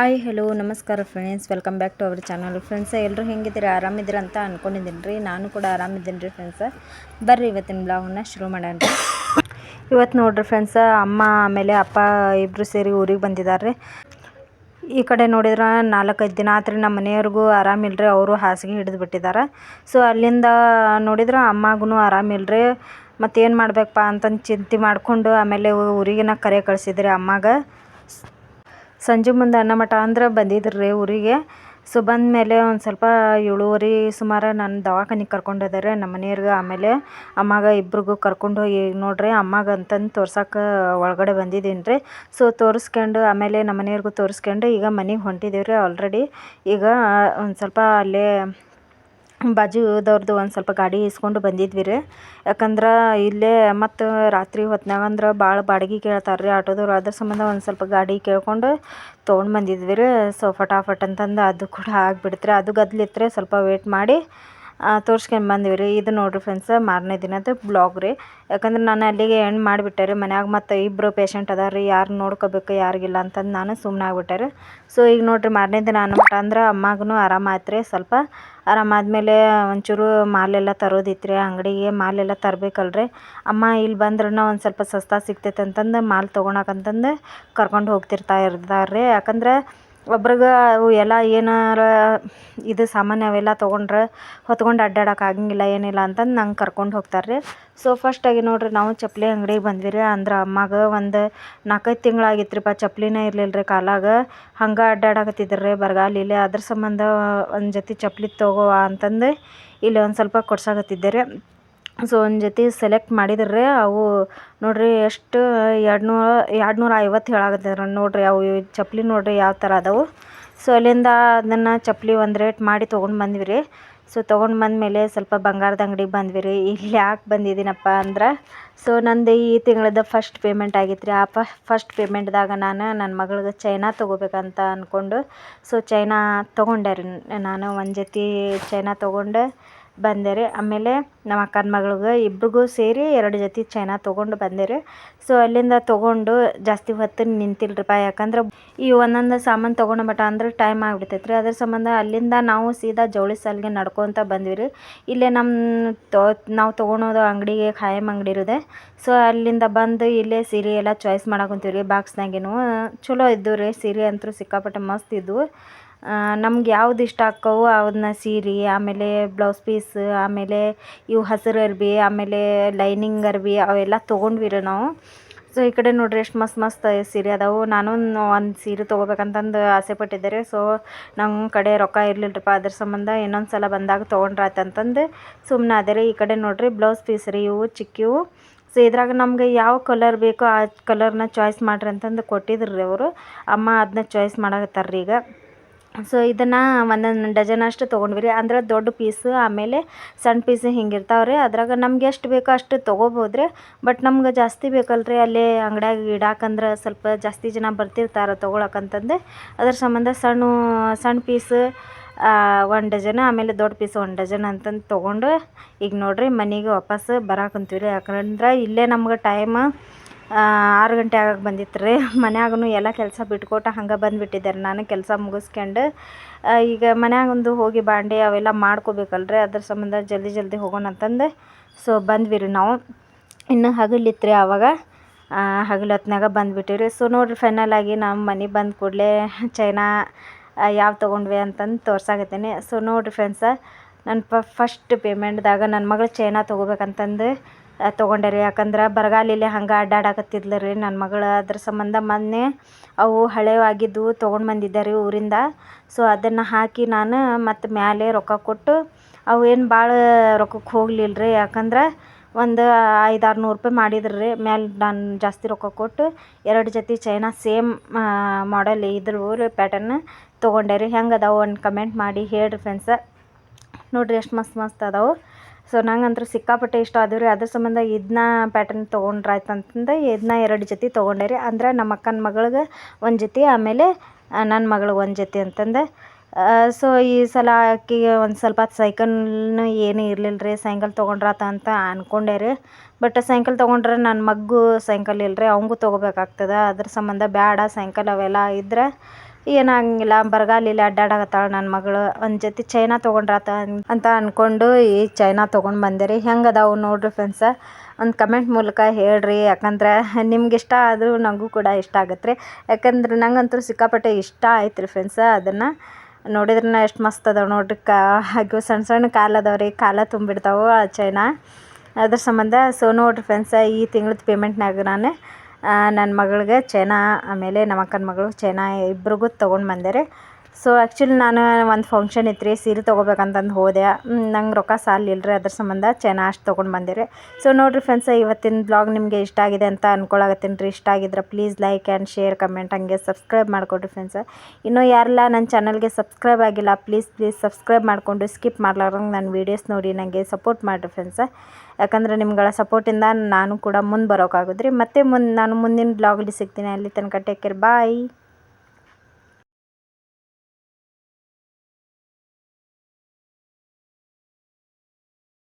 Hi hello ನಮಸ್ಕಾರ friends welcome back to our channel friends ಎಲ್ಲರೂ ಹೆಂಗಿದ್ದೀರಿ? ಆರಾಮಿದ್ದೀರ ಅಂತ ಅಂದ್ಕೊಂಡಿದ್ದೀನಿ ರೀ ನಾನು ಕೂಡ ಆರಾಮಿದ್ದೀನಿ ರೀ ಫ್ರೆಂಡ್ಸ ಬರ್ರಿ ಇವತ್ತಿನ ಬ್ಲಾಗನ್ನ ಶುರು ಮಾಡೋಣ. ರೀ ಇವತ್ತು ನೋಡ್ರಿ ಫ್ರೆಂಡ್ಸ ಅಮ್ಮ ಆಮೇಲೆ ಅಪ್ಪ ಇಬ್ಬರು ಸೇರಿ ಊರಿಗೆ ಬಂದಿದ್ದಾರೆ ಈ ಕಡೆ ನೋಡಿದ್ರೆ ನಾಲ್ಕೈದು ದಿನ ಆತ್ರಿ ನಮ್ಮ ಮನೆಯವ್ರಿಗೂ ಆರಾಮಿಲ್ರಿ ಅವರು ಹಾಸಿಗೆ ಹಿಡಿದು ಬಿಟ್ಟಿದ್ದಾರೆ ಸೊ ಅಲ್ಲಿಂದ ನೋಡಿದ್ರೆ ಅಮ್ಮಗೂ ಆರಾಮಿಲ್ರಿ ಮತ್ತೇನು ಮಾಡಬೇಕಪ್ಪ ಅಂತಂದು ಚಿಂತೆ ಮಾಡಿಕೊಂಡು ಆಮೇಲೆ ಊರಿಗಿನ ಕರೆ ಕಳಿಸಿದ್ರಿ ಅಮ್ಮಗೆ. ಸಂಜೆ ಮುಂದೆ ಅನ್ನ ಮಠ ಅಂದ್ರೆ ಬಂದಿದ್ರು ರೀ ಊರಿಗೆ. ಸೊ ಬಂದ ಮೇಲೆ ಒಂದು ಸ್ವಲ್ಪ ಏಳುವರೆ ಸುಮಾರು ನಾನು ದವಾಖಾನಿಗೆ ಕರ್ಕೊಂಡು ಹೋದರೆ, ನಮ್ಮ ಮನೆಯವ್ರಿಗೆ. ಆಮೇಲೆ ಅಮ್ಮಗೆ ಇಬ್ರಿಗೂ ಕರ್ಕೊಂಡು ಹೋಗಿ ನೋಡ್ರಿ, ಅಮ್ಮಗೆ ಅಂತಂದು ತೋರ್ಸಕ್ಕೆ ಒಳಗಡೆ ಬಂದಿದ್ದೀನಿ ರೀ. ಸೊ ತೋರಿಸ್ಕೊಂಡು ಆಮೇಲೆ ನಮ್ಮ ಮನೆಯವ್ರಿಗೂ ತೋರಿಸ್ಕೊಂಡು ಈಗ ಮನೆಗೆ ಹೊಂಟಿದ್ದೀವಿ ರೀ ಆಲ್ರೆಡಿ ಈಗ ಒಂದು ಸ್ವಲ್ಪ ಅಲ್ಲೇ ಬಾಜುದವ್ರದ್ದು ಒಂದು ಸ್ವಲ್ಪ ಗಾಡಿ ಇಸ್ಕೊಂಡು ಬಂದಿದ್ವಿ ರೀ. ಯಾಕಂದ್ರೆ ಇಲ್ಲೇ ಮತ್ತು ರಾತ್ರಿ ಹೊತ್ನಾಗ ಅಂದ್ರೆ ಭಾಳ ಬಾಡಿಗೆ ಕೇಳ್ತಾರೆ ರೀ ಆಟೋದವ್ರು ಅದ್ರ ಸಂಬಂಧ ಒಂದು ಸ್ವಲ್ಪ ಗಾಡಿ ಕೇಳ್ಕೊಂಡು ತೊಗೊಂಡು ಬಂದಿದ್ವಿ ರೀ. ಸೊ ಫಟಾಫಟ್ ಅಂತಂದು ಅದು ಕೂಡ ಆಗಿಬಿಡ್ತ್ರಿ. ಅದು ಗದ್ಲಿತ್ತು ಸ್ವಲ್ಪ ವೇಟ್ ಮಾಡಿ ತೋರ್ಸ್ಕೊಂಡು ಬಂದೀವಿ ರೀ. ಇದು ನೋಡಿರಿ ಫ್ರೆಂಡ್ಸ್ ಮಾರನೇ ದಿನದ ಬ್ಲಾಗ್ ರೀ. ಯಾಕಂದ್ರೆ ನಾನು ಅಲ್ಲಿಗೆ ಎಂಡ್ ಮಾಡಿಬಿಟ್ಟೆ ರೀ. ಮನ್ಯಾಗ ಮತ್ತು ಇಬ್ಬರು ಪೇಷಂಟ್ ಅದಾರ ರೀ. ಯಾರು ನೋಡ್ಕೋಬೇಕು ಯಾರಿಗಿಲ್ಲ ಅಂತಂದು ನಾನು ಸುಮ್ಮನೆ ಆಗ್ಬಿಟ್ಟೆ ರೀ. ಸೊ ಈಗ ನೋಡಿರಿ ಮಾರನೇ ದಿನ ಅನ್ಬಿಟ್ಟು ಅಂದ್ರೆ ಅಮ್ಮಗೂ ಆರಾಮಾಯ್ತು ರೀ. ಸ್ವಲ್ಪ ಆರಾಮಾದ್ಮೇಲೆ ಒಂಚೂರು ಮಾಲೆಲ್ಲ ತರೋದಿತ್ತು ರೀ. ಅಂಗಡಿಗೆ ಮಾಲೆಲ್ಲ ತರಬೇಕಲ್ರಿ. ಅಮ್ಮ ಇಲ್ಲಿ ಬಂದ್ರನ ಒಂದು ಸ್ವಲ್ಪ ಸಸ್ತಾ ಸಿಗ್ತೈತೆ ಅಂತಂದು ಮಾಲ್ ತೊಗೊಳಕಂತಂದು ಕರ್ಕೊಂಡು ಹೋಗ್ತಿರ್ತಾ ಇರ್ತಾರೆ ರೀ. ಯಾಕಂದ್ರೆ ಒಬ್ರಿಗೆ ಅವು ಎಲ್ಲ ಏನಾರ ಇದು ಸಾಮಾನು ಅವೆಲ್ಲ ತೊಗೊಂಡ್ರೆ ಹೊತ್ಕೊಂಡು ಅಡ್ಡಾಡಕ್ಕೆ ಆಗಂಗಿಲ್ಲ, ಏನಿಲ್ಲ ಅಂತಂದು ನಂಗೆ ಕರ್ಕೊಂಡು ಹೋಗ್ತಾರೆ ರೀ ಸೊ ಫಸ್ಟಾಗಿ ನೋಡಿರಿ ನಾವು ಚಪ್ಪಲಿ ಅಂಗ್ಡಿಗೆ ಬಂದ್ವಿ ರೀ ಅಂದ್ರೆ ಅಮ್ಮಗೆ ಒಂದು ನಾಲ್ಕೈದು ತಿಂಗಳಾಗಿತ್ತು ರೀ ಪಾ ಚಪ್ಪಲಿನೇ ಇರಲಿಲ್ಲ ರೀ ಕಾಲಾಗ. ಹಂಗೆ ಅಡ್ಡಾಡಕತ್ತಿದ್ರು ರೀ ಬರಗಾಲ. ಇಲ್ಲಿ ಅದ್ರ ಸಂಬಂಧ ಒಂದು ಜೊತೆ ಚಪ್ಪಲಿ ತಗೋ ಅಂತಂದು ಇಲ್ಲಿ ಒಂದು ಸ್ವಲ್ಪ ಕೊಡ್ಸಾಕತ್ತಿದ್ದೆ ರೀ. ಸೊ ಒಂದು ಜೊತೆ ಸೆಲೆಕ್ಟ್ ಮಾಡಿದ್ರು ಅವು ನೋಡಿರಿ ಎಷ್ಟು ಎರಡು ನೂರ ಎರಡು ನೂರ ಐವತ್ತು ಹೇಳಾಕತ್ತಿದ್ರು ನೋಡಿರಿ ಅವು ಚಪ್ಪಲಿ ನೋಡಿರಿ ಯಾವ ಥರ ಅದಾವು. ಸೊ ಅಲ್ಲಿಂದ ಅದನ್ನು ಚಪ್ಪಲಿ ಒಂದು ರೇಟ್ ಮಾಡಿ ತೊಗೊಂಡು ಬಂದ್ವಿ ರೀ ಸೊ ತೊಗೊಂಡು ಬಂದಮೇಲೆ ಸ್ವಲ್ಪ ಬಂಗಾರದ ಅಂಗಡಿಗೆ ಬಂದ್ವಿ ರೀ ಇಲ್ಲಿ ಯಾಕೆ ಬಂದಿದ್ದೀನಪ್ಪ ಅಂದ್ರೆ ಸೊ ನಂದು ಈ ತಿಂಗಳದ ಫಸ್ಟ್ ಪೇಮೆಂಟ್ ಆಗಿತ್ತು ರೀ ಆ ಫಸ್ಟ್ ಪೇಮೆಂಟ್ದಾಗ ನಾನು ನನ್ನ ಮಗಳಿಗೆ ಚೈನಾ ತೊಗೋಬೇಕಂತ ಅಂದ್ಕೊಂಡು ಸೊ ಚೈನಾ ತೊಗೊಂಡೆ ರೀ. ನಾನು ಒಂದು ಜೊತೆ ಚೈನಾ ತೊಗೊಂಡು ಬಂದೆ ರೀ ಆಮೇಲೆ ನಮ್ಮ ಅಕ್ಕನ ಮಗಳಿಗೆ ಇಬ್ರಿಗೂ ಸೇರಿ ಎರಡು ಜೊತೆ ಚೈನಾ ತೊಗೊಂಡು ಬಂದೆ ರೀ ಸೊ ಅಲ್ಲಿಂದ ತೊಗೊಂಡು ಜಾಸ್ತಿ ಹೊತ್ತು ನಿಂತಿಲ್ರಿಪ್ಪ ಯಾಕಂದ್ರೆ ಈ ಒಂದೊಂದು ಸಾಮಾನು ತೊಗೊಂಡು ಮಟ ಅಂದ್ರೆ ಟೈಮ್ ಆಗಿಬಿಡ್ತೈತೆ ರೀ ಅದ್ರ ಸಂಬಂಧ ಅಲ್ಲಿಂದ ನಾವು ಸೀದಾ ಜವಳಿ ಸಾಲಿಗೆ ನಡ್ಕೊತ ಬಂದ್ವಿ ರೀ ಇಲ್ಲೇ ನಮ್ಮ ತೊ, ನಾವು ತೊಗೊಳೋದು ಅಂಗಡಿಗೆ ಖಾಯಂ ಅಂಗಡಿ ಇರೋದೆ. ಸೊ ಅಲ್ಲಿಂದ ಬಂದು ಇಲ್ಲೇ ಸೀರೆ ಎಲ್ಲ ಚಾಯ್ಸ್ ಮಾಡಕೊಂತೀವಿ ರೀ ಬಾಕ್ಸ್ನಾಗೇನು ಚಲೋ ಇದ್ದವು ರೀ ಸೀರೆ ಅಂತೂ ಸಿಕ್ಕಾಪಟ್ಟೆ ಮಸ್ತ್ ಇದ್ದವು. ನಮ್ಗೆ ಯಾವ್ದು ಇಷ್ಟ ಆಕ್ಕವು ಅವನ್ನ ಸೀರೆ, ಆಮೇಲೆ ಬ್ಲೌಸ್ ಪೀಸ್, ಆಮೇಲೆ ಇವು ಹಸಿರು ಅರ್ಬಿ, ಆಮೇಲೆ ಲೈನಿಂಗ್ ಅರ್ಬಿ, ಅವೆಲ್ಲ ತೊಗೊಂಡ್ವಿ ರೀ ನಾವು. ಸೊ, ಈ ಕಡೆ ನೋಡ್ರಿ ಎಷ್ಟು ಮಸ್ತ್ ಮಸ್ತ್ ಸೀರೆ ಅದಾವು. ನಾನು ಒಂದು ಸೀರೆ ತೊಗೋಬೇಕಂತಂದು ಆಸೆ ಪಟ್ಟಿದ್ದೆ ರೀ. ಸೊ ನಮ್ಮ ಕಡೆ ರೊಕ್ಕ ಇರಲಿಲ್ಲರಿಪ್ಪ ಅದ್ರ ಸಂಬಂಧ ಇನ್ನೊಂದು ಸಲ ಬಂದಾಗ ತೊಗೊಂಡ್ರ ಅಂತಂದು ಸುಮ್ಮನೆ ಅದೇ ರೀ. ಈ ಕಡೆ ನೋಡ್ರಿ ಬ್ಲೌಸ್ ಪೀಸ್ ರೀ, ಇವು ಚಿಕ್ಕಿವು ಸೊ, ಇದ್ರಾಗ ನಮಗೆ ಯಾವ ಕಲರ್ ಬೇಕೋ ಆ ಕಲರ್ನ ಚಾಯ್ಸ್ ಮಾಡ್ರಿ ಅಂತಂದು ಕೊಟ್ಟಿದ್ರು ರೀ ಅವರು. ಅಮ್ಮ ಅದನ್ನ ಚಾಯ್ಸ್ ಮಾಡಕತ್ತಾರ್ರಿ ಈಗ. ಸೊ ಇದನ್ನು ಒಂದೊಂದು ಡಜನ್ ಅಷ್ಟು ತೊಗೊಂಡ್ವಿ ರೀ. ಅಂದ್ರೆ ದೊಡ್ಡ ಪೀಸು ಆಮೇಲೆ ಸಣ್ಣ ಪೀಸ್ ಹಿಂಗೆ ಇರ್ತಾವೆ ರೀ. ಅದ್ರಾಗ ನಮ್ಗೆ ಎಷ್ಟು ಬೇಕೋ ಅಷ್ಟು ತೊಗೋಬೋದು ರೀ. ಬಟ್ ನಮ್ಗೆ ಜಾಸ್ತಿ ಬೇಕಲ್ರಿ ಅಲ್ಲಿ ಅಂಗಡ್ಯಾಗ ಇಡಾಕಂದ್ರೆ ಸ್ವಲ್ಪ ಜಾಸ್ತಿ ಜನ ಬರ್ತಿರ್ತಾರೆ ತೊಗೊಳಕಂತಂದು ಅದ್ರ ಸಂಬಂಧ ಸಣ್ಣ ಸಣ್ಣ ಪೀಸ್ ಒಂದು ಡಜನ್ ಆಮೇಲೆ ದೊಡ್ಡ ಪೀಸ್ ಒನ್ ಡಜನ್ ಅಂತಂದು ತೊಗೊಂಡು ಈಗ ನೋಡಿರಿ ಮನೆಗೆ ವಾಪಸ್ ಬರಾಕಂತೀವಿ ರೀ ಯಾಕಂದ್ರೆ ಇಲ್ಲೇ ನಮ್ಗೆ ಟೈಮ್ ಆರು ಗಂಟೆ ಆಗಕ್ಕೆ ಬಂದಿತ್ತು ರೀ ಮನ್ಯಾಗೂ ಎಲ್ಲ ಕೆಲಸ ಬಿಟ್ಕೊಟ್ಟು ಹಂಗೆ ಬಂದುಬಿಟ್ಟಿದ್ದೆ ರೀ ನಾನು ಕೆಲಸ ಮುಗಿಸ್ಕೊಂಡು ಈಗ ಮನ್ಯಾಗೊಂದು ಹೋಗಿ ಬಾಂಡೆ ಅವೆಲ್ಲ ಮಾಡ್ಕೋಬೇಕಲ್ರಿ. ಅದ್ರ ಸಂಬಂಧ ಜಲ್ದಿ ಜಲ್ದಿ ಹೋಗೋಣ ಅಂತಂದು, ಸೊ ಬಂದ್ವಿ ರೀ ನಾವು. ಇನ್ನು ಹಗಲಿತ್ತು ರೀ ಆವಾಗ ಹಗಲು ಹೊತ್ನಾಗ ಬಂದುಬಿಟ್ಟಿವಿ ರೀ ಸೊ ನೋಡಿರಿ ಫೈನಲ್ ಆಗಿ ನಮ್ಮ ಮನೆಗೆ ಬಂದ ಕೂಡಲೇ ಚೈನಾ ಯಾವ ತೊಗೊಂಡ್ವಿ ಅಂತಂದು ತೋರ್ಸಾಕತ್ತೀನಿ. ಸೊ ನೋಡಿರಿ ಫ್ರೆಂಡ್ಸ ನನ್ನ ಫಸ್ಟ್ ಪೇಮೆಂಟ್ದಾಗ ನನ್ನ ಮಗಳು ಚೈನಾ ತೊಗೋಬೇಕಂತಂದು ತೊಗೊಂಡೆ ರೀ ಯಾಕಂದ್ರೆ ಬರಗಾಲಿಲ್ಲಿ ಹಂಗೆ ಅಡ್ಡಾಡಕತ್ತಿದ್ಲು ರೀ ನನ್ನ ಮಗಳು. ಅದ್ರ ಸಂಬಂಧ ಮೊನ್ನೆ ಅವು ಹಳೆವಾಗಿದ್ದು ತೊಗೊಂಡು ಬಂದಿದ್ದೆ ರೀ ಊರಿಂದ. ಸೊ ಅದನ್ನು ಹಾಕಿ ನಾನು ಮತ್ತು ಮ್ಯಾಲೆ ರೊಕ್ಕ ಕೊಟ್ಟು ಅವು ಏನು ಭಾಳ ರೊಕ್ಕಕ್ಕೆ ಹೋಗ್ಲಿಲ್ಲ ರೀ ಯಾಕಂದ್ರೆ ಒಂದು ಐದು ಆರು ನೂರು ರೂಪಾಯಿ ಮಾಡಿದ್ರು ರೀ ಮ್ಯಾಲೆ ನಾನು ಜಾಸ್ತಿ ರೊಕ್ಕ ಕೊಟ್ಟು ಎರಡು ಜೊತೆ ಚೈನಾ ಸೇಮ್ ಮಾಡೆಲ್ ಇದ್ರು ರೀ ಪ್ಯಾಟರ್ನ್ ತೊಗೊಂಡೆ ರೀ ಹೆಂಗೆ ಅದಾವು ಒಂದು ಕಮೆಂಟ್ ಮಾಡಿ ಹೇಳಿರಿ ಫ್ರೆಂಡ್ಸ ನೋಡಿರಿ ಎಷ್ಟು ಮಸ್ತ್ ಮಸ್ತ್ ಅದಾವೆ. ಸೊ ನಂಗಂತೂ ಸಿಕ್ಕಾಪಟ್ಟೆ ಇಷ್ಟ ಆದವು ರೀ ಅದ್ರ ಸಂಬಂಧ ಇದನ್ನ ಪ್ಯಾಟರ್ನ್ ತೊಗೊಂಡ್ರೆ ಆಯ್ತು ಅಂತಂದು ಇದನ್ನ ಎರಡು ಜೊತೆ ತೊಗೊಂಡೆ ರೀ. ಅಂದ್ರೆ ನಮ್ಮ ಅಕ್ಕನ ಮಗಳಿಗೆ ಒಂದು ಜೊತೆ, ಆಮೇಲೆ ನನ್ನ ಮಗಳಿಗೆ ಒಂದು ಜೊತೆ ಅಂತಂದು. ಸೊ ಈ ಸಲ ಆಕೆಗೆ ಒಂದು ಸ್ವಲ್ಪ ಸೈಕಲ್ನು ಏನೂ ಇರಲಿಲ್ಲ ರೀ. ಸೈಕಲ್ ತೊಗೊಂಡ್ರಾತ ಅಂತ ಅಂದ್ಕೊಂಡೆ ರೀ. ಬಟ್ ಸೈಕಲ್ ತೊಗೊಂಡ್ರೆ ನನ್ನ ಮಗ್ಗು ಸೈಕಲ್ ಇಲ್ಲ ರೀ ಅವಂಗೂ ತೊಗೋಬೇಕಾಗ್ತದೆ. ಅದ್ರ ಸಂಬಂಧ ಬೇಡ ಸೈಕಲ್ ಅವೆಲ್ಲ ಇದ್ರೆ ಏನಾಗಂಗಿಲ್ಲ ಬರಗಾಲಿಲ್ಲ ಅಡ್ಡಾಡಕತ್ತಾಳ ನನ್ನ ಮಗಳು. ಒಂದು ಜೊತೆ ಚೈನಾ ತೊಗೊಂಡ್ರಾತ ಅಂತ ಅಂದ್ಕೊಂಡು ಈ ಚೈನಾ ತೊಗೊಂಡು ಬಂದೆ ರೀ ಹೆಂಗೆ ಅದಾವು ನೋಡಿರಿ ಫ್ರೆಂಡ್ಸ ಒಂದು ಕಮೆಂಟ್ ಮೂಲಕ ಹೇಳ್ರಿ. ಯಾಕಂದ್ರೆ ನಿಮ್ಗೆ ಇಷ್ಟ ಆದರೂ ನನಗೂ ಕೂಡ ಇಷ್ಟ ಆಗತ್ತೆ ರೀ ಯಾಕಂದ್ರೆ ನಂಗಂತೂ ಸಿಕ್ಕಾಪಟ್ಟೆ ಇಷ್ಟ ಆಯ್ತು ರೀ ಫ್ರೆಂಡ್ಸ ಅದನ್ನು. ನೋಡಿದ್ರೆ ಎಷ್ಟು ಮಸ್ತ್ ಅದಾವೆ ನೋಡ್ರಿ. ಕಾ, ಹಾಗೆ ಸಣ್ಣ ಸಣ್ಣ ಕಾಲು ಅದಾವೆ ರೀ. ಕಾಲ ತುಂಬಿಡ್ತಾವೆ ಆ ಚೈನಾ. ಅದ್ರ ಸಂಬಂಧ ಸೊ ನೋಡಿರಿ ಫ್ರೆಂಡ್ಸ ಈ ತಿಂಗಳದ ಪೇಮೆಂಟ್ನಾಗ ನಾನು ನನ್ನ ಮಗಳಿಗೆ ಚೈನಾ ಆಮೇಲೆ ನಮ್ಮ ಅಕ್ಕನ ಮಗಳು ಚೈನಾ ಇಬ್ರಿಗೂ ತೊಗೊಂಡು ಬಂದೆ ರೀ ಸೊ ಆ್ಯಕ್ಚುಲಿ ನಾನು ಒಂದು ಫಂಕ್ಷನ್ ಇತ್ತು ರೀ ಸೀರೆ ತೊಗೋಬೇಕಂತಂದು ಹೋದೆ. ನಂಗೆ ರೊಕ್ಕ ಸಾಲಿಲ್ಲ ರೀ ಅದ್ರ ಸಂಬಂಧ ಚೆನ್ನಾಗಿ ಅಷ್ಟು ತೊಗೊಂಡು ಬಂದೆ ರೀ ಸೊ ನೋಡಿರಿ ಫ್ರೆಂಡ್ಸ್ ಇವತ್ತಿನ ಬ್ಲಾಗ್ ನಿಮಗೆ ಇಷ್ಟ ಆಗಿದೆ ಅಂತ ಅನ್ಕೊಳಕತ್ತೀನಿ ರೀ ಇಷ್ಟ ಆಗಿದ್ರೆ please like and share comment ಹಂಗೆ ಸಬ್ಸ್ಕ್ರೈಬ್ ಮಾಡಿಕೊಡ್ರಿ ಫ್ರೆಂಡ್ಸ ಇನ್ನೂ ಯಾರೆಲ್ಲ ನನ್ನ ಚಾನಲ್ಗೆ ಸಬ್ಸ್ಕ್ರೈಬ್ ಆಗಿಲ್ಲ ಪ್ಲೀಸ್ ಪ್ಲೀಸ್ ಸಬ್ಸ್ಕ್ರೈಬ್ ಮಾಡಿಕೊಂಡು ಸ್ಕಿಪ್ ಮಾಡ್ಲಾರ್ದಂಗೆ ನನ್ನ ವೀಡಿಯೋಸ್ ನೋಡಿ ನನಗೆ ಸಪೋರ್ಟ್ ಮಾಡಿರಿ ಫ್ರೆಂಡ್ಸ ಯಾಕಂದ್ರೆ ನಿಮ್ಗಳ ಸಪೋರ್ಟಿಂದ ನಾನು ಕೂಡ ಮುಂದೆ ಬರೋಕ್ಕಾಗೋದ್ರಿ ಮತ್ತೆ ಮುಂದೆ ನಾನು ಮುಂದಿನ ಬ್ಲಾಗಲ್ಲಿ ಸಿಗ್ತೀನಿ. ಅಲ್ಲಿ ತನಕ ಟೇಕ್ ಕೇರ್ ಬಾಯ್